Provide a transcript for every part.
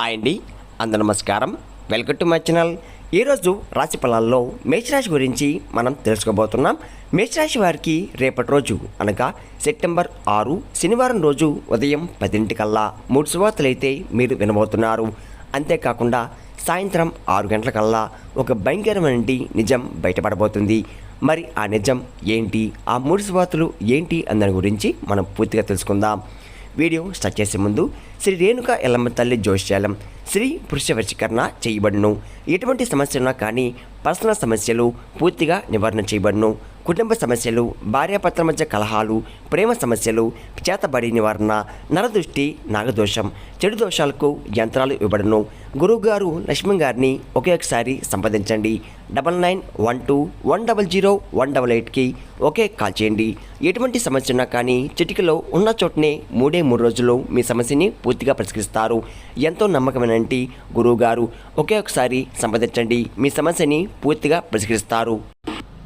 Hi అండి అందరు నమస్కారం. Welcome to my channel. ఈరోజు రాశి ఫలాల్లో మేషరాశి గురించి మనం తెలుసుకోబోతున్నాం. మేషరాశి వారికి రేపటి రోజు అనగా సెప్టెంబర్ ఆరు శనివారం రోజు ఉదయం పదింటికల్లా మూడు శుభార్తలైతే మీరు వినబోతున్నారు. అంతేకాకుండా సాయంత్రం ఆరు గంటలకల్లా ఒక భయంకరమైన నిజం బయటపడబోతుంది. మరి ఆ నిజం ఏంటి? ఆ మూడు శుభార్తలు ఏంటి? అందని గురించి మనం పూర్తిగా తెలుసుకుందాం. వీడియో స్టార్ట్ చేసే ముందు శ్రీ రేణుక ఎల్లమ్మ తల్లి జోష్యాలం శ్రీ పురుష వశీకరణ చేయబడును. ఎటువంటి సమస్యలున్నా కానీ పర్సనల్ సమస్యలు పూర్తిగా నివారణ చేయబడును. కుటుంబ సమస్యలు భార్యాపత్ర మధ్య కలహాలు ప్రేమ సమస్యలు చేతబడి నివారణ నరదృష్టి నాగదోషం చెడు దోషాలకు యంత్రాలు ఇవ్వబడును. గురువుగారు లక్ష్మణ్ గారిని ఒకే ఒకసారి సంప్రదించండి. Double nine one two one double zero one double ఎయిట్కి ఒకే కాల్ చేయండి. ఎటువంటి సమస్య ఉన్నా కానీ చిటికలో ఉన్న చోటనే మూడే మూడు రోజుల్లో మీ సమస్యని పూర్తిగా పరిష్కరిస్తారు. ఎంతో నమ్మకమైనటి గురువుగారు. ఒకే ఒకసారి సంప్రదించండి. మీ సమస్యని పూర్తిగా పరిష్కరిస్తారు.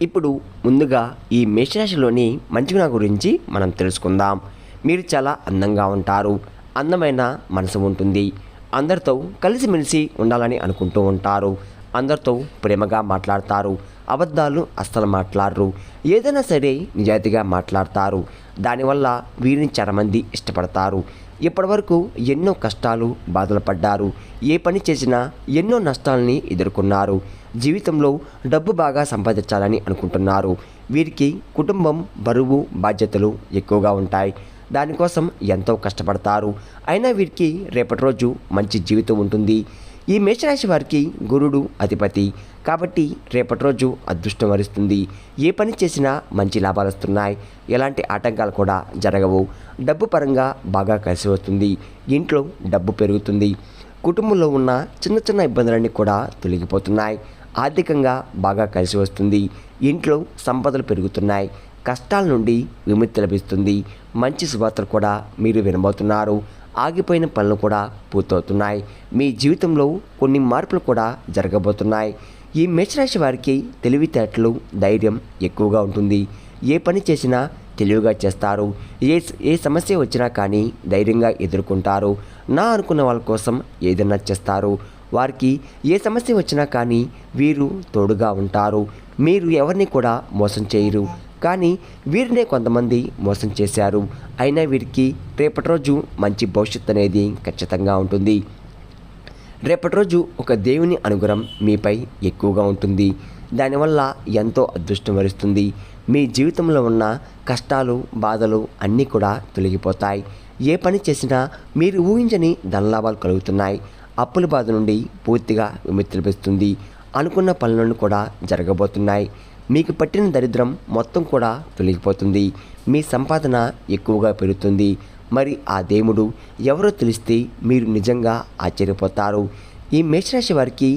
ఇప్పుడు ముందుగా ఈ మేషరాశిలోని మంచిగుణ గురించి మనం తెలుసుకుందాం. మీరు చాలా అందంగా ఉంటారు. అందమైన మనసు ఉంటుంది. అందరితో కలిసిమెలిసి ఉండాలని అనుకుంటూ ఉంటారు. అందరితో ప్రేమగా మాట్లాడతారు. అబద్ధాలు అస్సలు మాట్లాడరు. ఏదైనా సరే నిజాయితీగా మాట్లాడతారు. దానివల్ల వీరిని చాలామంది ఇష్టపడతారు. ఇప్పటివరకు ఎన్నో కష్టాలు బాధలు పడ్డారు. ఏ పని చేసినా ఎన్నో నష్టాలని ఎదుర్కొన్నారు. జీవితంలో డబ్బు బాగా సంపాదించాలని అనుకుంటున్నారు. వీరికి కుటుంబం బరువు బాధ్యతలు ఎక్కువగా ఉంటాయి. దానికోసం ఎంతో కష్టపడతారు. అయినా వీరికి రేపటి రోజు మంచి జీవితం ఉంటుంది. ఈ మేషరాశి వారికి గురుడు అధిపతి. కాబట్టి రేపటి రోజు అదృష్టం వరిస్తుంది. ఏ పని చేసినా మంచి లాభాలు వస్తున్నాయి. ఎలాంటి ఆటంకాలు కూడా జరగవు. డబ్బు పరంగా బాగా కలిసి వస్తుంది. ఇంట్లో డబ్బు పెరుగుతుంది. కుటుంబంలో ఉన్న చిన్న చిన్న ఇబ్బందులన్నీ కూడా తొలగిపోతున్నాయి. ఆర్థికంగా బాగా కలిసి వస్తుంది. ఇంట్లో సంపదలు పెరుగుతున్నాయి. కష్టాల నుండి విముక్తి లభిస్తుంది. మంచి శుభార్తలు కూడా మీరు వినబోతున్నారు. ఆగిపోయిన పనులు కూడా పూర్తవుతున్నాయి. మీ జీవితంలో కొన్ని మార్పులు కూడా జరగబోతున్నాయి. ఈ మేషరాశి వారికి తెలివితేటలు ధైర్యం ఎక్కువగా ఉంటుంది. ఏ పని చేసినా తెలివిగా చేస్తారు. ఏ ఏ సమస్య వచ్చినా కానీ ధైర్యంగా ఎదుర్కొంటారు. నా అనుకున్న వాళ్ళ కోసం ఏదైనా చేస్తారు. వారికి ఏ సమస్య వచ్చినా కానీ వీరు తోడుగా ఉంటారు. మీరు ఎవరిని కూడా మోసం చేయరు. కానీ వీరినే కొంతమంది మోసం చేశారు. అయినా వీరికి రేపటి రోజు మంచి భవిష్యత్తు అనేది ఖచ్చితంగా ఉంటుంది. రేపటి రోజు ఒక దేవుని అనుగ్రహం మీపై ఎక్కువగా ఉంటుంది. దానివల్ల ఎంతో అదృష్టం వరిస్తుంది. మీ జీవితంలో ఉన్న కష్టాలు బాధలు అన్నీ కూడా తొలగిపోతాయి. ఏ పని చేసినా మీరు ఊహించని ధనలాభాలు కలుగుతున్నాయి. అప్పుల బాధ నుండి పూర్తిగా విముక్తి లభిస్తుంది. అనుకున్న పనులను కూడా జరగబోతున్నాయి. మీకు పట్టిన దరిద్రం మొత్తం కూడా తొలగిపోతుంది. మీ సంపాదన ఎక్కువగా పెరుగుతుంది. మరి ఆ దేవుడు ఎవరో తెలిస్తే మీరు నిజంగా ఆశ్చర్యపోతారు. ఈ మేషరాశి వారికి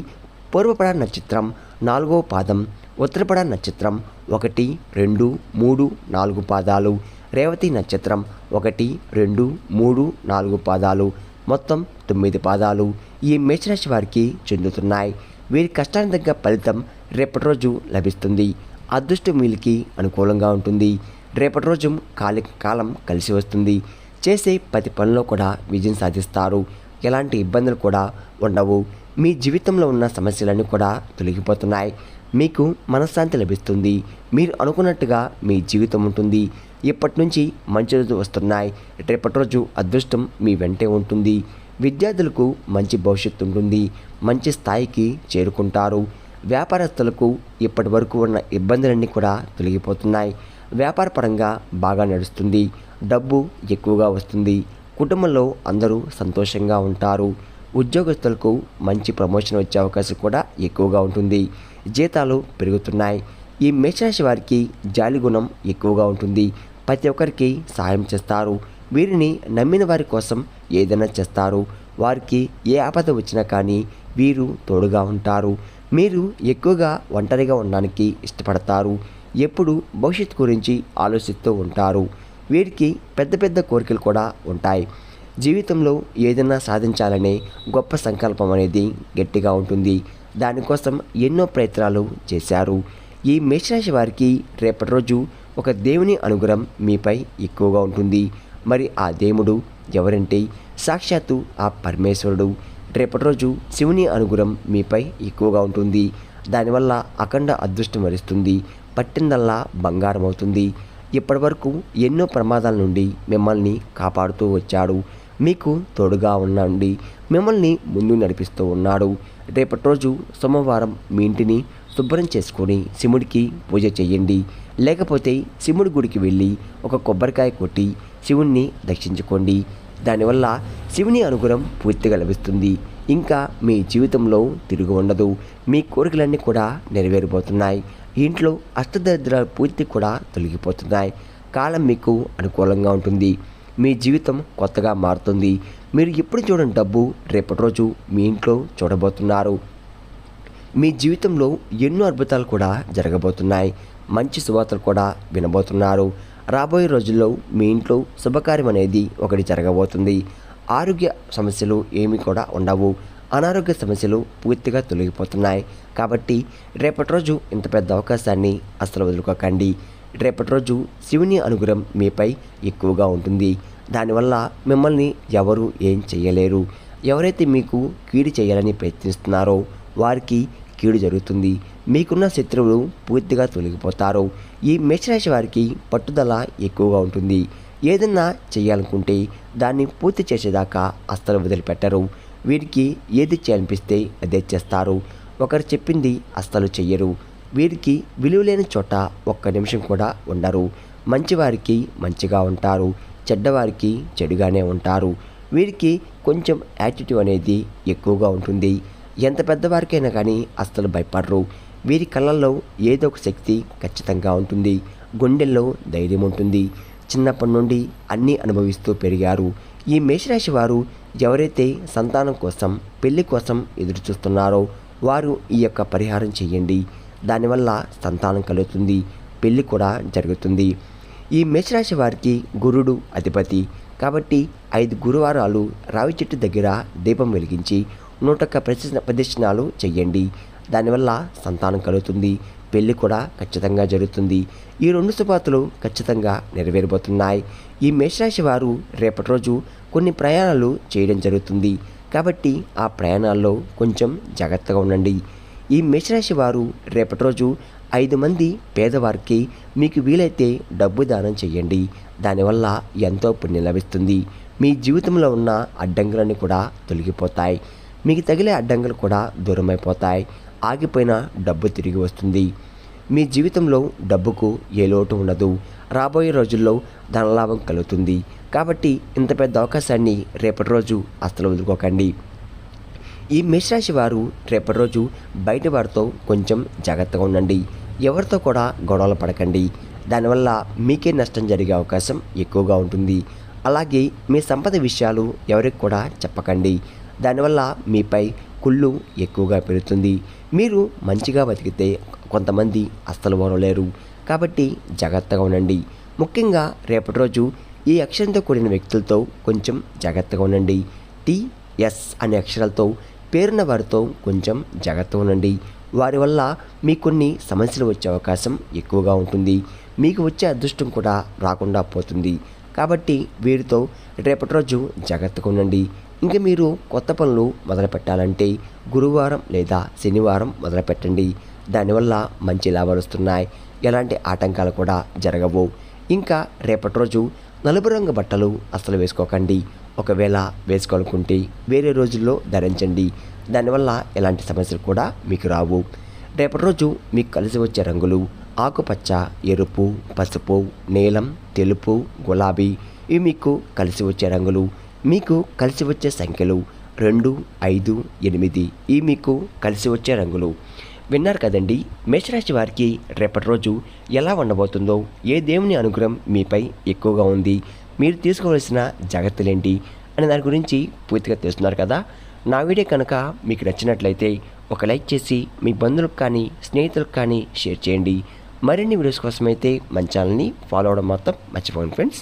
పూర్వపడ నక్షత్రం నాలుగో పాదం ఉత్తరపడ నక్షత్రం ఒకటి రెండు మూడు నాలుగు పాదాలు రేవతి నక్షత్రం ఒకటి రెండు మూడు నాలుగు పాదాలు మొత్తం తొమ్మిది పాదాలు ఈ మేషరాశి వారికి చెందుతున్నాయి. వీరి కష్టానికి తగ్గ ఫలితం రేపటి రోజు లభిస్తుంది. అదృష్టం వీళ్ళకి అనుకూలంగా ఉంటుంది. రేపటి రోజు కాలి కాలం కలిసి వస్తుంది. చేసే ప్రతి పనిలో కూడా విజయం సాధిస్తారు. ఎలాంటి ఇబ్బందులు కూడా ఉండవు. మీ జీవితంలో ఉన్న సమస్యలన్నీ కూడా తొలగిపోతున్నాయి. మీకు మనశ్శాంతి లభిస్తుంది. మీరు అనుకున్నట్టుగా మీ జీవితం ఉంటుంది. ఇప్పటి నుంచి మంచి రోజు వస్తున్నాయి. రేపటి రోజు అదృష్టం మీ వెంటే ఉంటుంది. విద్యార్థులకు మంచి భవిష్యత్తు ఉంటుంది. మంచి స్థాయికి చేరుకుంటారు. వ్యాపారస్తులకు ఇప్పటి వరకు ఉన్న ఇబ్బందులన్నీ కూడా తొలగిపోతున్నాయి. వ్యాపారపరంగా బాగా నడుస్తుంది. డబ్బు ఎక్కువగా వస్తుంది. కుటుంబంలో అందరూ సంతోషంగా ఉంటారు. ఉద్యోగస్తులకు మంచి ప్రమోషన్ వచ్చే అవకాశం కూడా ఎక్కువగా ఉంటుంది. జీతాలు పెరుగుతున్నాయి. ఈ మేషరాశి వారికి జాలి గుణం ఎక్కువగా ఉంటుంది. ప్రతి ఒక్కరికి సహాయం చేస్తారు. వీరిని నమ్మిన వారి కోసం ఏదైనా చేస్తారు. వారికి ఏ ఆపద వచ్చినా కానీ వీరు తోడుగా ఉంటారు. మీరు ఎక్కువగా ఒంటరిగా ఉండడానికి ఇష్టపడతారు. ఎప్పుడు భవిష్యత్తు గురించి ఆలోచిస్తూ ఉంటారు. వీరికి పెద్ద పెద్ద కోరికలు కూడా ఉంటాయి. జీవితంలో ఏదైనా సాధించాలనే గొప్ప సంకల్పం అనేది గట్టిగా ఉంటుంది. దానికోసం ఎన్నో ప్రయత్నాలు చేశారు. ఈ మేషరాశి వారికి రేపటి రోజు ఒక దేవుని అనుగ్రహం మీపై ఎక్కువగా ఉంటుంది. మరి ఆ దేవుడు ఎవరంటే సాక్షాత్తు ఆ పరమేశ్వరుడు. రేపటి రోజు శివుని అనుగ్రహం మీపై ఎక్కువగా ఉంటుంది. దానివల్ల అఖండ అదృష్టం వరిస్తుంది. పట్టిందల్లా బంగారం అవుతుంది ఇప్పటివరకు ఎన్నో ప్రమాదాల నుండి మిమ్మల్ని కాపాడుతూ వచ్చాడు. మీకు తోడుగా ఉండండి మిమ్మల్ని ముందు నడిపిస్తూ ఉన్నాడు. రేపటి రోజు సోమవారం మీ ఇంటిని శుభ్రం చేసుకొని శివుడికి పూజ చేయండి. లేకపోతే శివుడి గుడికి వెళ్ళి ఒక కొబ్బరికాయ కొట్టి శివుణ్ణి దర్శించుకోండి దానివల్ల శివుని అనుగ్రహం పూర్తిగా లభిస్తుంది. ఇంకా మీ జీవితంలో తిరుగు ఉండదు. మీ కోరికలన్నీ కూడా నెరవేరిపోతున్నాయి. ఇంట్లో అష్టదరిద్రాలు పూర్తి కూడా తొలగిపోతున్నాయి. కాలం మీకు అనుకూలంగా ఉంటుంది. మీ జీవితం కొత్తగా మారుతుంది. మీరు ఎప్పుడు చూడని డబ్బు రేపటి రోజు మీ ఇంట్లో చూడబోతున్నారు. మీ జీవితంలో ఎన్నో అద్భుతాలు కూడా జరగబోతున్నాయి. మంచి శుభార్తలు కూడా వినబోతున్నారు. రాబోయే రోజుల్లో మీ ఇంట్లో శుభకార్యం అనేది ఒకటి జరగబోతుంది. ఆరోగ్య సమస్యలు ఏమీ కూడా ఉండవు. అనారోగ్య సమస్యలు పూర్తిగా తొలగిపోతున్నాయి. కాబట్టి రేపటి రోజు ఇంత పెద్ద అవకాశాన్ని అసలు వదులుకోకండి. రేపటి రోజు శివుని అనుగ్రహం మీపై ఎక్కువగా ఉంటుంది. దానివల్ల మిమ్మల్ని ఎవరు ఏం చేయలేరు. ఎవరైతే మీకు కీడు చేయాలని ప్రయత్నిస్తున్నారో వారికి కీడు జరుగుతుంది. మీకున్న శత్రువులు పూర్తిగా తొలగిపోతారు. ఈ మేషరాశి వారికి పట్టుదల ఎక్కువగా ఉంటుంది. ఏదన్నా చేయాలనుకుంటే దాన్ని పూర్తి చేసేదాకా అస్సలు వదిలిపెట్టరు. వీరికి ఏది చేయాలనిపిస్తే అదే చేస్తారు. ఒకరు చెప్పింది అస్సలు చెయ్యరు. వీరికి విలువలేని చోట ఒక్క నిమిషం కూడా ఉండరు. మంచివారికి మంచిగా ఉంటారు. చెడ్డవారికి చెడుగానే ఉంటారు. వీరికి కొంచెం యాటిట్యూడ్ అనేది ఎక్కువగా ఉంటుంది. ఎంత పెద్దవారికైనా కానీ అస్సలు భయపడరు. వీరి కళ్ళల్లో ఏదో ఒక శక్తి ఖచ్చితంగా ఉంటుంది. గుండెల్లో ధైర్యం ఉంటుంది. చిన్నప్పటి నుండి అన్నీ అనుభవిస్తూ పెరిగారు. ఈ మేషరాశి వారు ఎవరైతే సంతానం కోసం పెళ్ళి కోసం ఎదురు చూస్తున్నారో వారు ఈ యొక్క పరిహారం చేయండి. దానివల్ల సంతానం కలుగుతుంది. పెళ్ళి కూడా జరుగుతుంది. ఈ మేషరాశి వారికి గురుడు అధిపతి కాబట్టి ఐదు గురువారాలు రావి చెట్టు దగ్గర దీపం వెలిగించి నూటొక్క ప్రదర్శన ప్రదర్శనాలు చెయ్యండి దానివల్ల సంతానం కలుగుతుంది. పెళ్ళి కూడా ఖచ్చితంగా జరుగుతుంది. ఈ రెండు శుభార్తలు ఖచ్చితంగా నెరవేరబోతున్నాయి. ఈ మేషరాశి వారు రేపటి రోజు కొన్ని ప్రయాణాలు చేయడం జరుగుతుంది. కాబట్టి ఆ ప్రయాణాల్లో కొంచెం జాగ్రత్తగా ఉండండి. ఈ మేషరాశి వారు రేపటి రోజు ఐదు మంది పేదవారికి మీకు వీలైతే డబ్బు దానం చేయండి. దానివల్ల ఎంతో పుణ్యం లభిస్తుంది. మీ జీవితంలో ఉన్న అడ్డంకులన్నీ కూడా తొలగిపోతాయి. మీకు తగిలే అడ్డంకులు కూడా దూరమైపోతాయి. ఆగిపోయిన డబ్బు తిరిగి వస్తుంది. మీ జీవితంలో డబ్బుకు ఏ లోటు ఉండదు. రాబోయే రోజుల్లో ధనలాభం కలుగుతుంది. కాబట్టి ఇంత పెద్ద అవకాశాన్ని రేపటి రోజు అస్సలు వదులుకోకండి. ఈ మేషరాశి వారు రేపటి రోజు బయట వారితో కొంచెం జాగ్రత్తగా ఉండండి. ఎవరితో కూడా గొడవలు పడకండి. దానివల్ల మీకే నష్టం జరిగే అవకాశం ఎక్కువగా ఉంటుంది. అలాగే మీ సంపద విషయాలు ఎవరికి కూడా చెప్పకండి. దానివల్ల మీపై కుళ్ళు ఎక్కువగా పెరుగుతుంది. మీరు మంచిగా బతికితే కొంతమంది అస్సలు ఓరలేరు కాబట్టి జాగ్రత్తగా ఉండండి. ముఖ్యంగా రేపటి రోజు ఈ అక్షరంతో కూడిన వ్యక్తులతో కొంచెం జాగ్రత్తగా ఉండండి. టి ఎస్ అనే అక్షరాలతో పేరున్న వారితో కొంచెం జాగ్రత్తగా ఉండండి. వారి వల్ల మీకు కొన్ని సమస్యలు వచ్చే అవకాశం ఎక్కువగా ఉంటుంది. మీకు వచ్చే అదృష్టం కూడా రాకుండా పోతుంది. కాబట్టి వీరితో రేపటి రోజు జాగ్రత్తగా ఉండండి. ఇంకా మీరు కొత్త పనులు మొదలు పెట్టాలంటే గురువారం లేదా శనివారం మొదలు పెట్టండి. దానివల్ల మంచి లాభాలు వస్తున్నాయి. ఎలాంటి ఆటంకాలు కూడా జరగవు. ఇంకా రేపటి రోజు నలుపు రంగు బట్టలు అస్సలు వేసుకోకండి. ఒకవేళ వేసుకోవాలనుకుంటే వేరే రోజుల్లో ధరించండి. దానివల్ల ఎలాంటి సమస్యలు కూడా మీకు రావు. రేపటి రోజు మీకు కలిసి వచ్చే రంగులు ఆకుపచ్చ ఎరుపు పసుపు నీలం తెలుపు గులాబీ ఇవి మీకు కలిసి వచ్చే రంగులు. మీకు కలిసి వచ్చే సంఖ్యలు రెండు ఐదు ఎనిమిది ఇవి మీకు కలిసి వచ్చే రంగులు. విన్నారు కదండి మేషరాశి వారికి రేపటి రోజు ఎలా ఉండబోతుందో ఏ దేవుని అనుగ్రహం మీపై ఎక్కువగా ఉంది? మీరు తీసుకోవాల్సిన జాగ్రత్తలేంటి అనే దాని గురించి పూర్తిగా తెలుస్తున్నారు కదా? నా వీడియో కనుక మీకు నచ్చినట్లయితే ఒక లైక్ చేసి మీ బంధువులకు కానీ స్నేహితులకు కానీ షేర్ చేయండి. మరిన్ని వీడియోస్ కోసమైతే మన ఛానల్ని ఫాలో అవడం మాత్రం మర్చిపోండి ఫ్రెండ్స్.